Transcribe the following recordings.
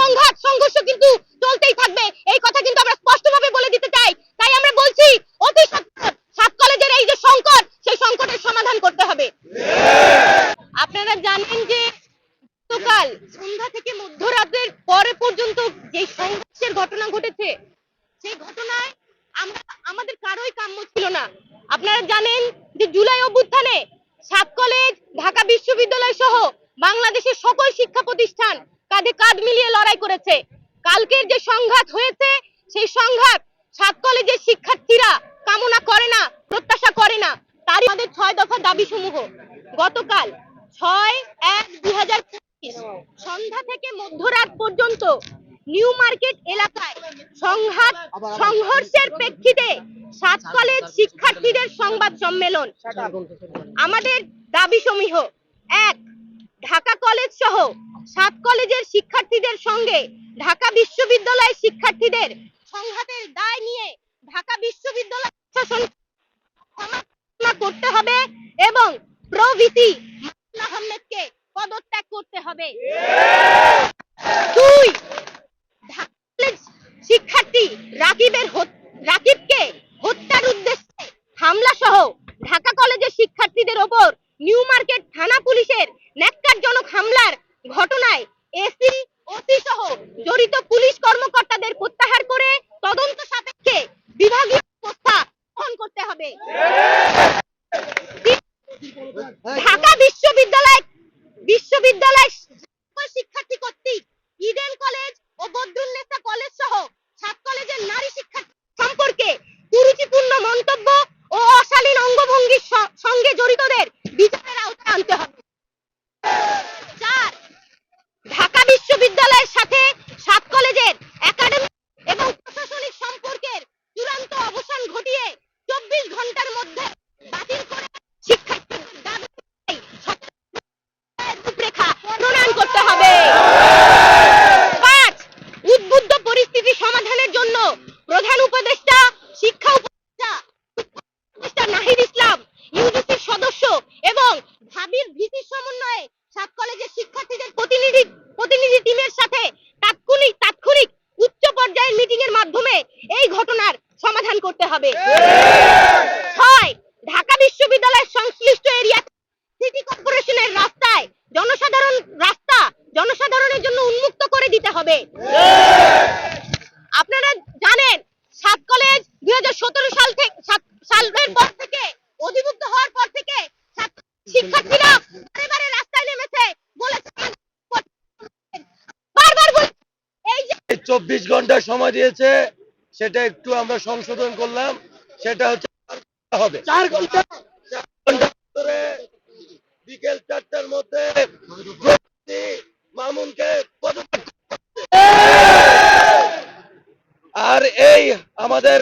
সংঘাত, সংঘর্ষ কিন্তু চলতেই থাকবে। এই কথা কিন্তু আমরা স্পষ্টভাবে বলে দিতে চাই। তাই আমরা বলছি, অতি সাত কলেজের এই যে সংকট, সেই সংকটের সমাধান করতে হবে। আপনারা জানেন যে গতকাল সন্ধ্যা থেকে মধ্যরাতের পরে পর্যন্ত যে সংঘর্ষের ঘটনা ঘটেছে, সেই ঘটনায় আমরা, আমাদের কারোই কাম্য ছিল না। আপনারা জানেন যে জুলাই অভ্যুত্থানে সাত কলেজ, ঢাকা বিশ্ববিদ্যালয় সহ বাংলাদেশের সকল শিক্ষা প্রতিষ্ঠান কাঁধে কাঁধ মিলিয়ে লড়াই করেছে। কালকের যে সংঘাত হয়েছে, সেই সংঘাত সাত কলেজের শিক্ষার্থীরা কামনা করে না, প্রত্যাশা করে না। তারই আমাদের ছয় দফা দাবি সমূহ। গতকাল ছয় এক দুই হাজার সন্ধ্যা থেকে মধ্যরাত পর্যন্ত নিউ মার্কেট এলাকায় সংঘাত সংঘর্ষের প্রেক্ষিতে সাত কলেজ শিক্ষার্থীদের সংবাদ সম্মেলন। আমাদের দাবি সমূহ, এক, ঢাকা কলেজ সাত কলেজের শিক্ষার্থীদের সঙ্গে ঢাকা বিশ্ববিদ্যালয়ের শিক্ষার্থীদের সংঘাতের দায় নিয়ে ঢাকা বিশ্ববিদ্যালয় প্রশাসন করতে হবে এবং প্রভৃতি আহমেদকে পদত্যাগ করতে হবে। দুই শিক্ষার্থী রাকিবের রাকিবকে হত্যার উদ্দেশ্যে হামলা সহ ঢাকা কলেজের শিক্ষার্থীদের ওপর নিউ মার্কেট থানা পুলিশের ন্যাক্কারজনক হামলার ঘটনায় এসি ওসি সহ জড়িত পুলিশ কর্মকর্তাদের প্রত্যাহার করে তদন্ত সাপেক্ষে বিভাগীয় ব্যবস্থা গ্রহণ করতে হবে ঢাকা বিশ্ববিদ্যালয় বিশ্ববিদ্যালয় শিক্ষার্থী কর্তৃক সমাধান করতে হবে। ছয় ঢাকা বিশ্ববিদ্যালয়ের সংশ্লিষ্ট এরিয়া সিটি কর্পোরেশনের রাস্তায় জনসাধারণ রাস্তা জনসাধারণের জন্য উন্মুক্ত করে দিতে হবে। আপনারা জানেন সাত কলেজ দুই সাল থেকে সালের পর থেকে অধিভুক্ত হওয়ার পর থেকে শিক্ষার্থীরা বারে রাস্তায় নেমেছে বলেছে বারবার এই যে চব্বিশ ঘণ্টা সময় দিয়েছে। সেটা একটু আমরা সংশোধন করলাম সেটা হচ্ছে হবে। চার ঘণ্টা? ধরে বিকেল চারটার মধ্যে মামুনকে। আর এই আমাদের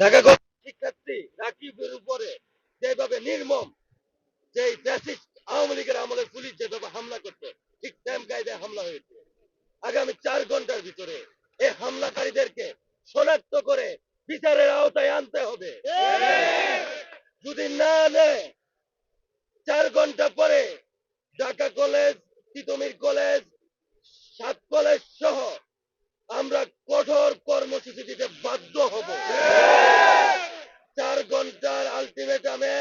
ঢাকা শিক্ষার্থী রাকিবের উপরে যেভাবে নির্মম যে আওয়ামী লীগের আমলে পুলিশ যেভাবে হামলা করতো ঠিক সেম কায়দায় হামলা হয়েছে। আগামী চার ঘণ্টার ভিতরে এই হামলাকারীদেরকে শনাক্ত করে বিচারের আওতায় আনতে হবে। যদি না চার ঘণ্টা পরে ঢাকা কলেজ, তিতুমির কলেজ, সাত কলেজ সহ আমরা কঠোর কর্মসূচি দিতে বাধ্য হব। চার ঘণ্টার আলটিমেটামে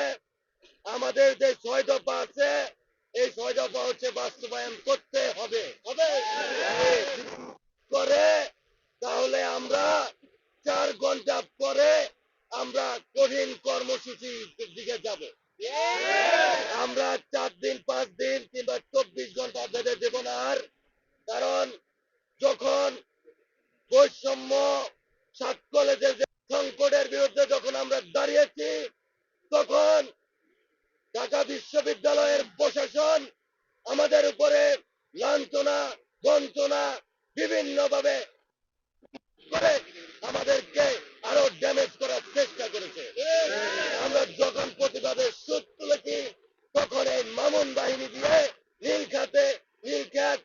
আমাদের যে ছয় দফা আছে, এই ছয় দফা হচ্ছে বাস্তবায়ন করতে হবে হবে করে তাহলে আমরা চার ঘণ্টা পরে আমরা কঠিন কর্মসূচির দিকে যাব। আমরা চার দিন, পাঁচ দিন কিংবা চব্বিশ ঘণ্টা বেঁধে দেব না আর। কারণ যখন বৈষম্য সাত কলেজের সংকটের বিরুদ্ধে যখন আমরা দাঁড়িয়েছি, তখন ঢাকা বিশ্ববিদ্যালয়ের প্রশাসন আমাদের উপরে লাঞ্ছনা, বঞ্চনা বিভিন্ন ভাবে করে আমাদেরকে আরও ড্যামেজ করার চেষ্টা করেছে আমরা যখন প্রতিবাদে সুদ তুলেছি তখন এই মামুন বাহিনী দিয়ে নীলখাতে নীলখ্যাত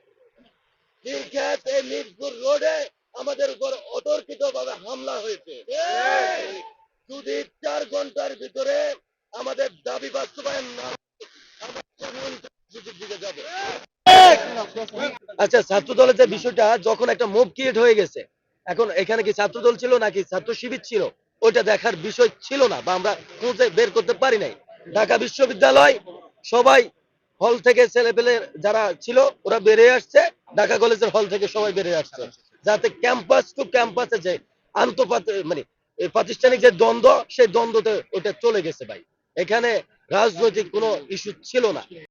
মিরপুর রোডে আমাদের উপর অতর্কিত ভাবে হামলা হয়েছে। যদি চার ঘণ্টার ভিতরে আমাদের দাবি বাস্তবায়ন না আচ্ছা ছাত্র দলের যে বিষয়টা, যখন একটা মুভ ক্রিয়েট হয়ে গেছে, এখন এখানে কি ছাত্র দল ছিল নাকি ছাত্র শিবির ছিল? ওইটা দেখার বিষয় ছিল না বা আমরা খুঁজে বের করতে পারি নাই। ঢাকা বিশ্ববিদ্যালয় সবাই হল থেকে ছেলেপেলে যারা ছিল, ওরা বেরিয়ে আসছে। ঢাকা কলেজের হল থেকে সবাই বেরিয়ে আসছে। যাতে ক্যাম্পাস টু ক্যাম্পাসে যে আন্তপাত মানে প্রাতিষ্ঠানিক যে দ্বন্দ্ব, সেই দ্বন্দ্বতে ওটা চলে গেছে ভাই। এখানে রাজনৈতিক কোনো ইস্যু ছিল না।